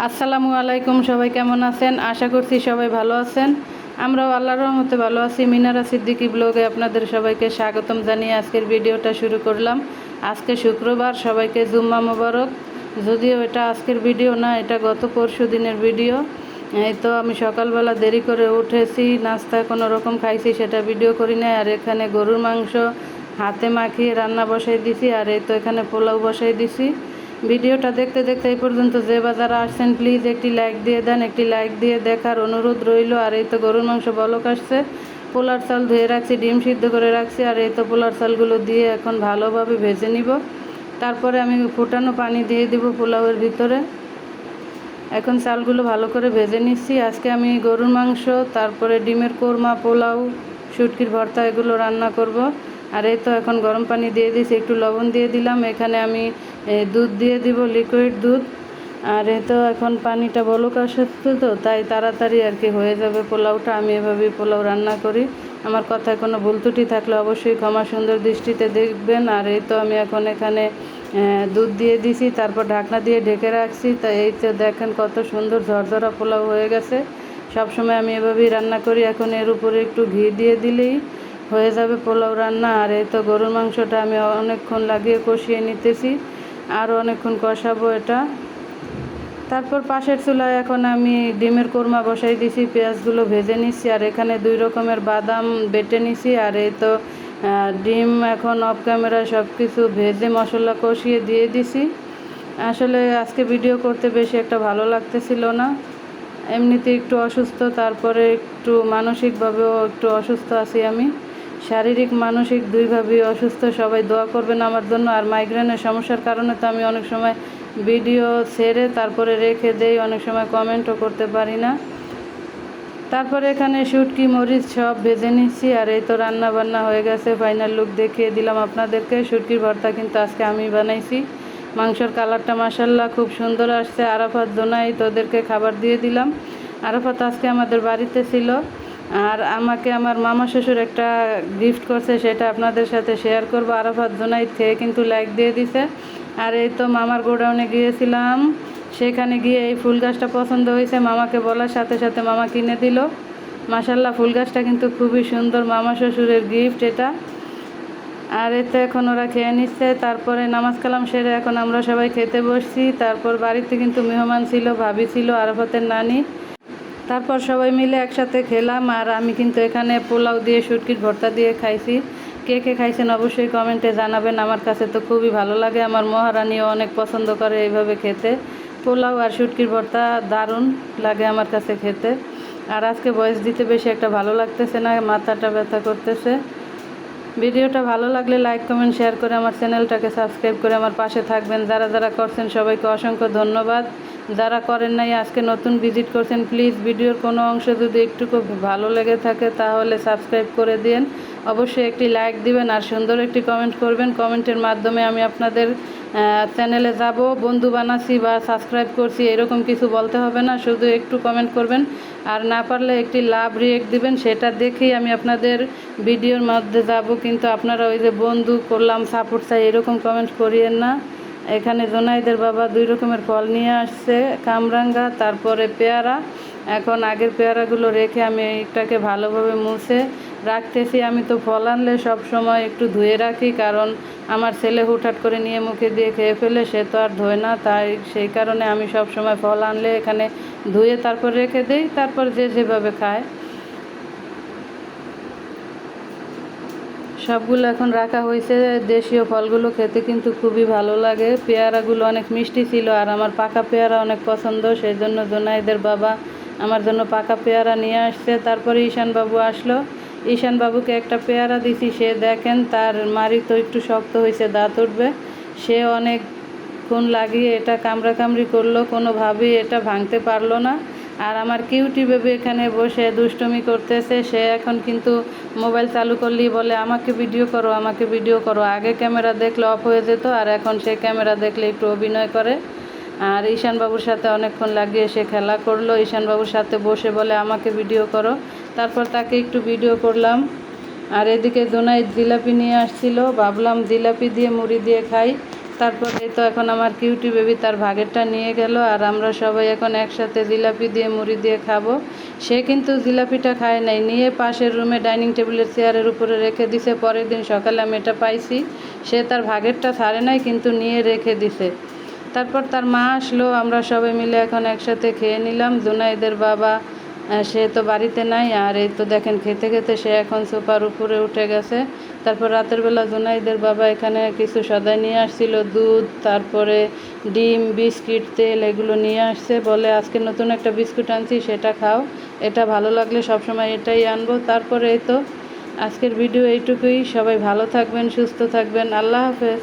আসসালামু আলাইকুম, সবাই কেমন আছেন? আশা করছি সবাই ভালো আছেন। আমরাও আল্লাহর রহমতে ভালো আছি। মিনারা সিদ্দিকি ব্লগে আপনাদের সবাইকে স্বাগতম জানিয়ে আজকের ভিডিওটা শুরু করলাম। আজকে শুক্রবার, সবাইকে জুম্মা মোবারক। যদিও এটা আজকের ভিডিও না, এটা গত পরশু দিনের ভিডিও। এই তো আমি সকালবেলা দেরি করে উঠেছি নাস্তা কোনো রকম খাইছি সেটা ভিডিও করি না আর এখানে গরুর মাংস হাতে মাখিয়ে রান্না বসাই দিছি, আর এই তো এখানে পোলাও বসাই দিছি। ভিডিওটা দেখতে দেখতে এই পর্যন্ত যে বা যারা আসছেন প্লিজ একটি লাইক দিয়ে দেন, একটি লাইক দিয়ে দেখার অনুরোধ রইল। আর এই তো গরুর মাংস বলক আসছে। পোলার চাল ধুয়ে রাখছি, ডিম সিদ্ধ করে রাখছি, আর এই তো পোলার চালগুলো দিয়ে এখন ভালোভাবে ভেজে নিব। তারপরে আমি ফুটানো পানি দিয়ে দিব পোলাওয়ের ভিতরে। এখন চালগুলো ভালো করে ভেজে নিচ্ছি। আজকে আমি গরুর মাংস, তারপরে ডিমের কোরমা, পোলাও, শুটকির ভর্তা, এগুলো রান্না করব। আর এই তো এখন গরম পানি দিয়ে দিয়েছি, একটু লবণ দিয়ে দিলাম। এখানে আমি দুধ দিয়ে দিব লিকুইড দুধ। আর এই তো এখন পানিটা বলক আসছে তো, তাই তাড়াতাড়ি আর কি হয়ে যাবে পোলাওটা। আমি এভাবেই পোলাও রান্না করি। আমার কথায় কোনো ভুল ত্রুটি থাকলে অবশ্যই ক্ষমা সুন্দর দৃষ্টিতে দেখবেন। আর এই তো আমি এখন এখানে দুধ দিয়ে দিছি, তারপর ঢাকনা দিয়ে ঢেকে রাখছি। তা এই তো দেখেন কত সুন্দর ঝরঝরা পোলাও হয়ে গেছে। সবসময় আমি এভাবেই রান্না করি। এখন এর উপরে একটু ঘি দিয়ে দিলেই হয়ে যাবে পোলাও রান্না। আর এই তো গরুর মাংসটা আমি অনেকক্ষণ লাগিয়ে কষিয়ে নিতেছি। আরও অনেকক্ষণ কষাবো এটা। তারপর পাশের চুলায় এখন আমি ডিমের কোরমা বসাই দিছি, পেঁয়াজগুলো ভেজে নিচ্ছি আর এখানে দুই রকমের বাদাম বেটে নিছি। আর এই তো ডিম এখন অফ ক্যামেরায় সব কিছু ভেজে মশলা কষিয়ে দিয়ে দিছি। আসলে আজকে ভিডিও করতে বেশি একটা ভালো লাগতেছিল না। এমনিতে একটু অসুস্থ, তারপরে একটু মানসিকভাবেও একটু অসুস্থ আছি আমি। শারীরিক, মানসিক দুইভাবেই অসুস্থ। সবাই দোয়া করবেন আমার জন্য। আর মাইগ্রেনের সমস্যার কারণে তো আমি অনেক সময় ভিডিও ছেড়ে তারপরে রেখে দেই, অনেক সময় কমেন্টও করতে পারি না। তারপরে এখানে শুটকি, মরিচ সব ভেজে নিচ্ছি। আর এই তো রান্না বান্না হয়ে গেছে ফাইনাল লুক দেখিয়ে দিলাম আপনাদেরকে। শুটকির ভর্তা কিন্তু আজকে আমি বানাইছি। মাংসর কালারটা মাসাল্লাহ খুব সুন্দর আসছে। আরাফাত দোনাই তোদেরকে খাবার দিয়ে দিলাম। আরাফাত আজকে আমাদের বাড়িতে ছিল। আর আমাকে আমার মামা শ্বশুর একটা গিফট করছে, সেটা আপনাদের সাথে শেয়ার করব। আরাফাত জোনাই থেকে কিন্তু লাইক দিয়ে দিছে। আর এই তো মামার গোডাউনে গিয়েছিলাম। সেখানে গিয়ে এই ফুল গাছটা পছন্দ হয়েছে। মামাকে বলার সাথে সাথে মামা কিনে দিল। মাসাল্লাহ ফুল গাছটা কিন্তু খুবই সুন্দর মামা শ্বশুরের গিফট এটা। আর এতে এখন ওরা খেয়ে নিচ্ছে। তারপরে নামাজ কালাম সেরে এখন আমরা সবাই খেতে বসছি। তারপর বাড়িতে কিন্তু মেহমান ছিল, ভাবি ছিল, আরাফাতের নানি। তারপর সবাই মিলে একসাথে খেলাম, আর আমি কিন্তু এখানে পোলাও দিয়ে, শুটকির ভর্তা দিয়ে খাইছি। কে কে খাইছেন অবশ্যই কমেন্টে জানাবেন, আমার কাছে তো খুবই ভালো লাগে। আমার মহারানীও অনেক পছন্দ করে এইভাবে খেতে। পোলাও আর শুটকির ভর্তা দারুণ লাগে আমার কাছে খেতে। আর আজকে বয়স দিতে বেশি একটা ভালো লাগতেছে না, মাথাটা ব্যথা করতেছে। ভিডিওটা ভালো লাগলে লাইক কমেন্ট শেয়ার করে আমার চ্যানেলটাকে সাবস্ক্রাইব করে আমার পাশে থাকবেন। যারা যারা করছেন সবাইকে অসংখ্য ধন্যবাদ। যারা করেন নাই, আজকে নতুন ভিজিট করছেন প্লিজ ভিডিওর কোনো অংশ যদি একটুকু ভালো লেগে থাকে, তাহলে সাবস্ক্রাইব করে দিন অবশ্যই একটি লাইক দিবেন আর সুন্দর একটি কমেন্ট করবেন। কমেন্টের মাধ্যমে আমি আপনাদের চ্যানেলে যাব। বন্ধু বানাচ্ছি বা সাবস্ক্রাইব করছি, এরকম কিছু বলতে হবে না, শুধু একটু কমেন্ট করবেন। আর না পারলে একটি লাভ রিয়েক্ট দিবেন, সেটা দেখেই আমি আপনাদের ভিডিওর মধ্যে যাব। কিন্তু আপনারা ওই যে বন্ধু করলাম সাপোর্ট চাই, এরকম কমেন্ট করিয়েন না। এখানে জোনাইদের বাবা দুই রকমের ফল নিয়ে আসছে, কামরাঙ্গা, তারপরে পেয়ারা। এখন আগের পেয়ারাগুলো রেখে আমি এটাকে ভালোভাবে মুছে রাখতেছি। আমি তো ফল আনলে সব সময় একটু ধুয়ে রাখি, কারণ আমার ছেলে হুটহাট করে নিয়ে মুখে দিয়ে খেয়ে ফেলে, সে তো আর ধোয় না। তাই সেই কারণে আমি সব সময় ফল আনলে এখানে ধুয়ে তারপর রেখে দিই, তারপর যে যেভাবে খায়। সবগুলো এখন রাখা হয়েছে। দেশীয় ফলগুলো খেতে কিন্তু খুবই ভালো লাগে। পেয়ারাগুলো অনেক মিষ্টি ছিল আর আমার পাকা পেয়ারা অনেক পছন্দ সেই জন্য জোনাইদের বাবা আমার জন্য পাকা পেয়ারা নিয়ে আসছে। তারপরে ঈশানবাবু আসলো। ঈশানবাবুকে একটা পেয়ারা দিছি, সে দেখেন তার মারি তো একটু শক্ত হয়েছে, দাঁত উঠবে। সে অনেক খুন লাগিয়ে এটা কামড়া কামড়ি করল, কোনোভাবেই এটা ভাঙতে পারল না। আর আমার কিউটি বেবি এখানে বসে দুষ্টমি করতেছে, সে এখন কিন্তু মোবাইল চালু করলেই বলে, আমাকে ভিডিও করো, আমাকে ভিডিও করো। আগে ক্যামেরা দেখলে অফ হয়ে যেত, আর এখন সে ক্যামেরা দেখলে একটু অভিনয় করে। আর ঈশানবাবুর সাথে অনেকক্ষণ লাগিয়ে সে খেলা করল। ঈশানবাবুর সাথে বসে বলে, আমাকে ভিডিও করো। তারপর তাকে একটু ভিডিও করলাম। আর এদিকে দোনাই জিলাপি নিয়ে আসছিল। ভাবলাম জিলাপি দিয়ে মুড়ি দিয়ে খাই। তারপর তো এখন আমার কিউটি বেবি তার ভাগেরটা নিয়ে গেল, আর আমরা সবাই এখন একসাথে জিলাপি দিয়ে, মুড়ি দিয়ে খাব। সে কিন্তু জিলাপিটা খায় নাই, নিয়ে পাশের রুমে ডাইনিং টেবিলের চেয়ারের উপরে রেখে দিছে। পরের দিন সকালে আমি এটা পাইছি, সে তার ভাগেরটা ছাড়ে নাই, কিন্তু নিয়ে রেখে দিছে। তারপর তার মা আসলো, আমরা সবাই মিলে এখন একসাথে খেয়ে নিলাম। জুনাইদের বাবা সে তো বাড়িতে নাই, আর এই তো দেখেন খেতে খেতে সে এখন সোফার উপরে উঠে গেছে। তারপর রাতের বেলা জুনাইদের বাবা এখানে কিছু সদাই নিয়ে আসছিল, দুধ, তারপরে ডিম, বিস্কিট, তেল এগুলো নিয়ে আসছে, বলে আজকে নতুন একটা বিস্কুট আনছি, সেটা খাও। এটা ভালো লাগলে সবসময় এটাই আনব। তারপরে এই তো আজকের ভিডিও এইটুকুই। সবাই ভালো থাকবেন, সুস্থ থাকবেন। আল্লাহ হাফেজ।